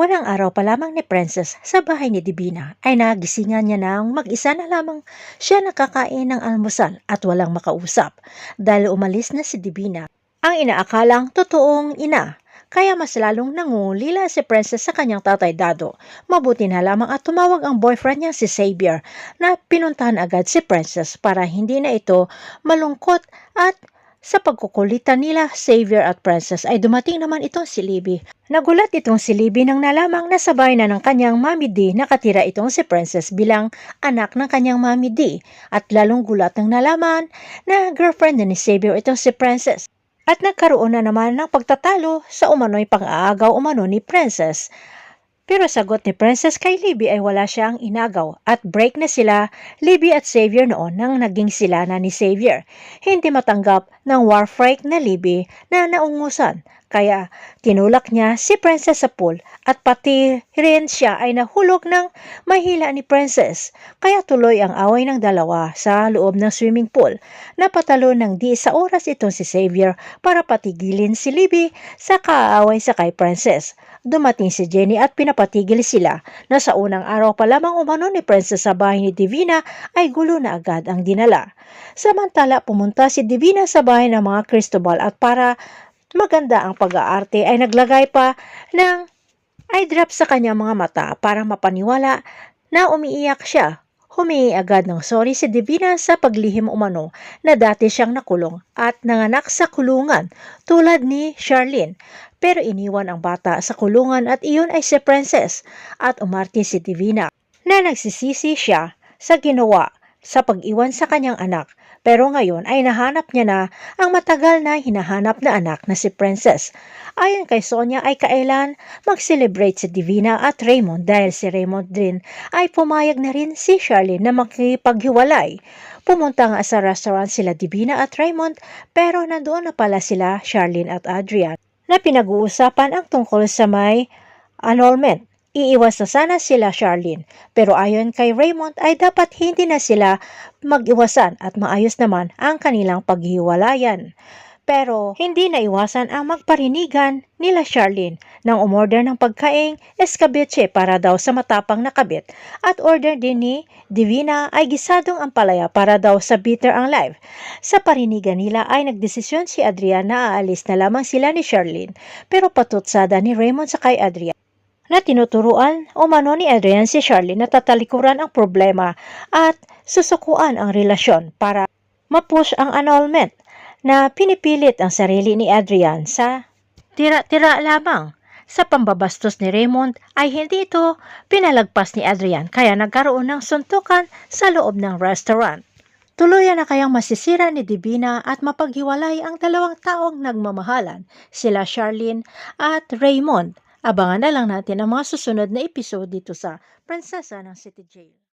Walang araw pa lamang ni Princess sa bahay ni Divina ay nagisingan niya nang mag-isa na lamang siya nakakain ng almusal at walang makausap dahil umalis na si Divina. Ang inaakalang totoong ina kaya mas lalong nangungulila si Princess sa kanyang tatay Dado. Mabuti na lamang at tumawag ang boyfriend niya si Xavier na pinuntahan agad si Princess para hindi na ito malungkot at sa pagkukulitan nila, Xavier at Princess ay dumating naman itong si Libby. Nagulat itong si Libby nang nalamang nasabay na ng kanyang Mami D nakatira itong si Princess bilang anak ng kanyang Mami D at lalong gulat nang nalaman na girlfriend na ni Xavier itong si Princess. At nagkaroon na naman ng pagtatalo sa umano'y pang-aagaw umano ni Princess. Pero sagot ni Princess kay Libby ay wala siyang inagaw at break na sila Libby at Xavier noon nang naging sila na ni Xavier. Hindi matanggap ng warfrake na Libby na naungusan kaya tinulak niya si Princess sa at pati rin siya ay nahulog ng mahila ni Princess. Kaya tuloy ang away ng dalawa sa loob ng swimming pool. Napatalo ng di sa oras itong si Xavier para patigilin si Libby sa kaaway sa kay Princess. Dumating si Jenny at pinapatigil sila na sa unang araw pa lamang umano ni Princess sa bahay ni Divina ay gulo na agad ang dinala. Samantala pumunta si Divina sa bahay ng mga Cristobal at para maganda ang pag-aarte ay naglagay pa ng eye drop sa kanyang mga mata para mapaniwala na umiiyak siya. Humingi agad ng sorry si Divina sa paglihim umano na dati siyang nakulong at nanganak sa kulungan tulad ni Charlene. Pero iniwan ang bata sa kulungan at iyon ay si Princess at umarte si Divina na nagsisisi siya sa ginawa sa pag-iwan sa kanyang anak pero ngayon ay nahanap niya na ang matagal na hinahanap na anak na si Princess. Ayon kay Sonia ay kailan mag-celebrate si Divina at Raymond dahil si Raymond din ay pumayag na rin si Charlene na makipaghiwalay. Pumunta nga sa restaurant sila Divina at Raymond pero nandoon na pala sila Charlene at Adrian na pinag-uusapan ang tungkol sa may annulment Iiwas na sana sila Charlene, pero ayon kay Raymond ay dapat hindi na sila mag-iwasan at maayos naman ang kanilang paghiwalayan. Pero hindi na iwasan ang magparinigan nila Charlene nang umorder ng pagkaing escabeche para daw sa matapang na kabit at order din ni Divina ay gisadong ampalaya para daw sa bitter ang live. Sa parinigan nila ay nagdesisyon si Adrian na aalis na lamang sila ni Charlene pero patutsada ni Raymond sa kay Adrian na tinuturuan o mano ni Adrian si Charlie na tatalikuran ang problema at susukuan ang relasyon para mapush ang annulment na pinipilit ang sarili ni Adrian sa tira-tira lamang. Sa pambabastos ni Raymond ay hindi ito pinalagpas ni Adrian kaya nagkaroon ng suntukan sa loob ng restaurant. Tuluyan na kayang masisira ni Divina at mapaghiwalay ang dalawang taong nagmamahalan, sila Charlene at Raymond Abangan na lang natin ang mga susunod na episode dito sa Prinsesa ng City Jail.